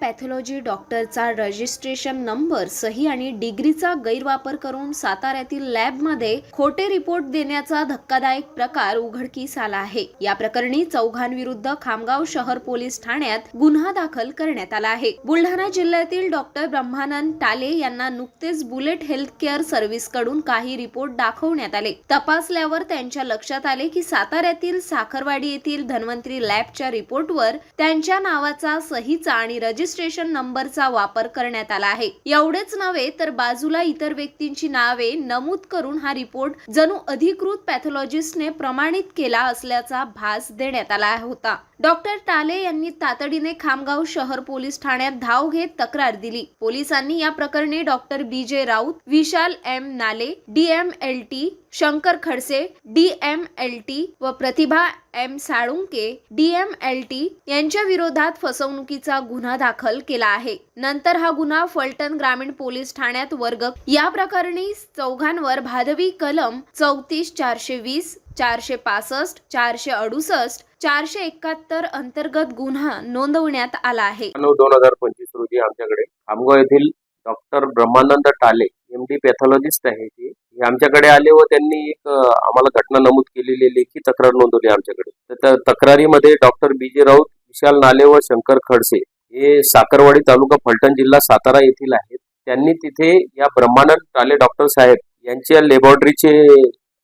Pathology डॉक्टरचा registration number सही आणि डिग्रीचा गैरवापर करून साताऱ्यातील लॅबमध्ये खोटे रिपोर्ट देण्याचा धक्कादायक प्रकार उघडकीस आला आहे. या प्रकरणी चौघांविरुद्ध खामगाव शहर पोलीस ठाण्यात गुन्हा दाखल करण्यात आला आहे. बुलढाणा जिल्ह्यातील डॉक्टर ब्रह्मानंद टाले यांना नुकतेच बुलेट हेल्थ केअर सर्व्हिसकडून काही रिपोर्ट दाखवण्यात आले. तपासल्यावर त्यांच्या लक्षात आले की साताऱ्यातील साखरवाडी येथील धन्वंतरी लॅबच्या रिपोर्टवर त्यांच्या नावाचा सहीचा आणि रजिस्ट्रेशन नंबरचा वापर करण्यात आला आहे. एवढेच नव्हे तर बाजूला इतर व्यक्तींची नावे नमूद करून हा रिपोर्ट जणू अधिकृत पॅथॉलॉजिस्टने प्रमाणित केला असल्याचा भास देण्यात आला होता. डॉक्टर टाले यांनी तातडीने खामगाव शहर पोलीस ठाण्यात धाव घेत तक्रार दिली. पोलिसांनी या प्रकरणी doctor B. J. Raut Vishal M. Nale DM L. T Shankar Khadse DM L T व Pratibha M Salunke DM L T यांच्या विरोधात फसवणुकीचा गुन्हा दाखल केला आहे. नंतर हा गुन्हा फलटण ग्रामीण पोलीस ठाण्यात वर्ग. या प्रकरणी चौघांवर भादवी कलम चौतीस चारशे वीस चारशे पासष्ट चारशे अडुसष्ट चारशे एकाहत्तर अंतर्गत गुन्हा नोंदवण्यात आला आहे. दोन हजार पंचवीस रोजी आमच्याकडे खामगाव येथील डॉक्टर ब्रह्मानंद टाले एम डी पॅथॉलॉजिस्ट आहे ते हे आमच्याकडे आले व त्यांनी एक आम्हाला घटना नमूद केलेली लेखी तक्रार नोंदवली आमच्याकडे. तर त्या तक्रारीमध्ये डॉक्टर बी जे राऊत विशाल नाले व शंकर खडसे हे साखरवाडी तालुका फलटण जिल्हा सातारा येथील आहेत. त्यांनी तिथे या ब्रह्मानंद टाले डॉक्टर साहेब यांच्या लेबॉरेटरीचे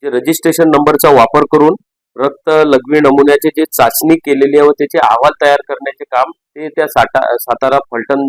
जे रजिस्ट्रेशन नंबरचा वापर करून रक्त लघवी नमुन्याचे जे चाचणी केलेली आहे व त्याचे अहवाल तयार करण्याचे काम ते त्या साता सातारा फलटण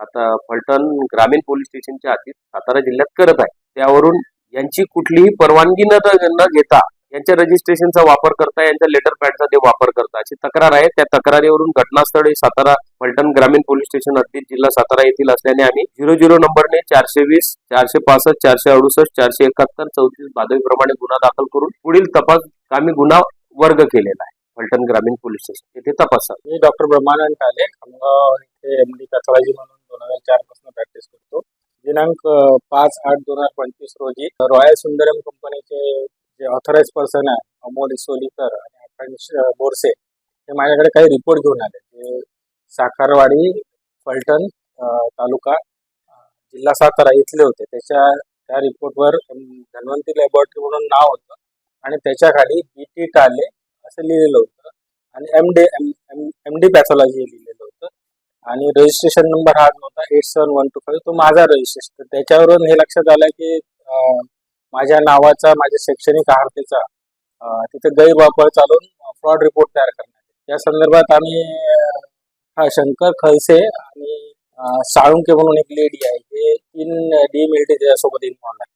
आता फलटण ग्रामीण पोलीस स्टेशनच्या आधी सातारा जिल्ह्यात करत आहे. त्यावरून यांची कुठलीही परवानगी न न घेता यांच्या रजिस्ट्रेशनचा वापर करता यांच्या लेटर पॅडचा ते वापर करता अशी तक्रार आहे. त्या तक्रारीवरून घटनास्थळी सातारा फलटण ग्रामीण पोलीस स्टेशन हद्दीत जिल्हा सातारा येथील असल्याने आम्ही झिरो झिरो नंबरने चारशे वीस चारशे पासष्ट चारशे अडुसष्ट चारशे एकाहत्तर चौतीस बादवीप्रमाणे गुन्हा दाखल करून पुढील तपास आम्ही गुन्हा वर्ग केलेला आहे. फलटण ग्रामीण पोलीस स्टेशन येथे तपासा मी डॉक्टर ब्रह्मानंद ठाले खामगाव इथे एम डी म्हणून दोन हजार चारपासून प्रॅक्टिस करतो. दिनांक पाच आठ दोन हजार पंचवीस रोजी रॉयल सुंदरम कंपनीचे जे ऑथराइज पर्सन आहे अमोल सोलीकर आणि आकांश बोरसे हे माझ्याकडे काही रिपोर्ट घेऊन आले. ते साखरवाडी फलटण तालुका जिल्हा सातारा इथले होते. त्याच्या त्या रिपोर्टवर धन्वंती लॅबोरेटरी म्हणून नाव होतं आणि त्याच्याखाली बी टी टाले असं लिहिलेलं होतं आणि M D M M M D pathology आणि रजिस्ट्रेशन नंबर हा जो होता eight seven one two five तो माझा रजिस्ट्रेशन त्याच्यावरून हे लक्षात आलं की माझ्या नावाचा माझ्या शैक्षणिक अर्हतेचा तिथे गैरवापर चालून फ्रॉड रिपोर्ट तयार करण्यात या संदर्भात आम्ही हा शंकर खलसे आणि साळुंके म्हणून एक लेडी आहे. हे तीन डी एम त्याच्यासोबत इन्व्हॉल्व आहे